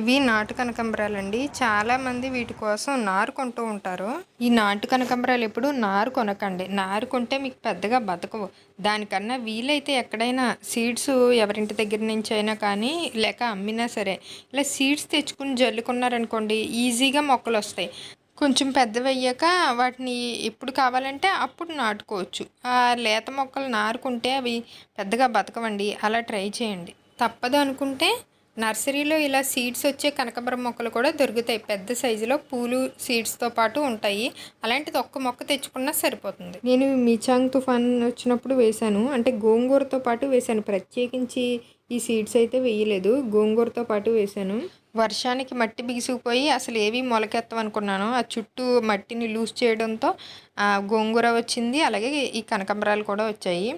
ఇవి నాటు కనకంబరాలండి. చాలామంది వీటి కోసం నారు కొంటూ ఉంటారు. ఈ నాటు కనకంబరాలు ఎప్పుడు నారు కొనకండి. నారు కొంటే మీకు పెద్దగా బతకవు. దానికన్నా వీలైతే ఎక్కడైనా సీడ్స్ ఎవరింటి దగ్గర నుంచి అయినా కానీ లేక అమ్మినా సరే ఇలా సీడ్స్ తెచ్చుకుని జల్లుకున్నారనుకోండి ఈజీగా మొక్కలు వస్తాయి. కొంచెం పెద్దవి అయ్యాక వాటిని ఎప్పుడు కావాలంటే అప్పుడు నాటుకోవచ్చు. ఆ లేత మొక్కలు నారుకుంటే అవి పెద్దగా బతకవండి. అలా ట్రై చేయండి. తప్పదు అనుకుంటే నర్సరీలో ఇలా సీడ్స్ వచ్చే కనకబరం మొక్కలు కూడా దొరుకుతాయి. పెద్ద సైజులో పూలు సీడ్స్తో పాటు ఉంటాయి. అలాంటిది ఒక్క మొక్క తెచ్చుకున్నా సరిపోతుంది. నేను మిచాంగ్ తుఫాన్ వచ్చినప్పుడు వేశాను. అంటే గోంగూరతో పాటు వేశాను. ప్రత్యేకించి ఈ సీడ్స్ అయితే వేయలేదు. గోంగూరతో పాటు వేశాను. వర్షానికి మట్టి బిగుసుకుపోయి అసలు ఏవి మొలకెత్తవనుకున్నాను ఆ చుట్టూ మట్టిని లూజ్ చేయడంతో గోంగూర వచ్చింది. అలాగే ఈ కనకంబరాలు కూడా వచ్చాయి.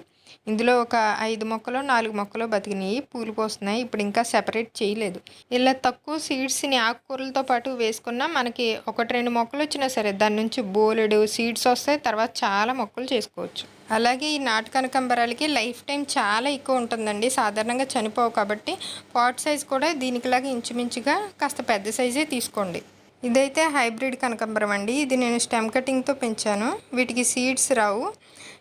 ఇందులో ఒక ఐదు మొక్కలు నాలుగు మొక్కలు బతికినాయి పూలు పోస్తున్నాయి. ఇప్పుడు ఇంకా సెపరేట్ చేయలేదు. ఇలా తక్కువ సీడ్స్ని ఆకుకూరలతో పాటు వేసుకున్నా మనకి ఒకటి రెండు మొక్కలు వచ్చినా సరే దాని నుంచి బోలెడు సీడ్స్ వస్తాయి. తర్వాత చాలా మొక్కలు చేసుకోవచ్చు. అలాగే ఈ నాటు కనకంబరాలకి లైఫ్ టైం చాలా ఎక్కువ ఉంటుందండి. సాధారణంగా చనిపోవు కాబట్టి పాట్ సైజ్ కూడా దీనికిలాగా ఇంచుమించుగా కాస్త పెద్ద సైజే తీసుకోండి. ఇదైతే హైబ్రిడ్ కనకంబరం అండి. ఇది నేను స్టెమ్ కటింగ్తో పెంచాను. వీటికి సీడ్స్ రావు.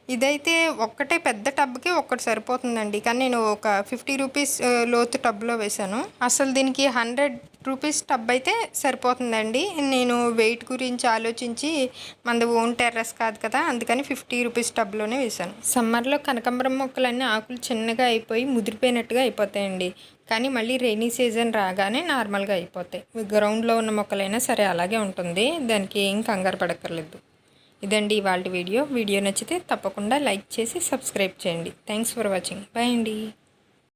ఇదైతే ఒక్కటే పెద్ద టబ్కి ఒక్కటి సరిపోతుందండి. కానీ నేను ఒక ఫిఫ్టీ రూపీస్ లోతు టబ్లో వేశాను. అసలు దీనికి హండ్రెడ్ రూపీస్ టబ్ అయితే సరిపోతుందండి. నేను వెయిట్ గురించి ఆలోచించి మనది ఓన్ టెర్రస్ కాదు కదా అందుకని ఫిఫ్టీ రూపీస్ టబ్లోనే వేశాను. సమ్మర్లో కనకంబరం మొక్కలన్నీ ఆకులు చిన్నగా అయిపోయి ముదిరిపోయినట్టుగా అయిపోతాయండి. కానీ మళ్ళీ రెయినీ సీజన్ రాగానే నార్మల్గా అయిపోతాయి. గ్రౌండ్లో ఉన్న మొక్కలైనా సరే అలాగే ఉంటుంది. దానికి ఏం కంగారు పడక్కర్లేదు. ఇదండి ఇవాళ వీడియో. వీడియో నచ్చితే తప్పకుండా లైక్ చేసి సబ్స్క్రైబ్ చేయండి. Thanks for watching. బాయ్ అండి.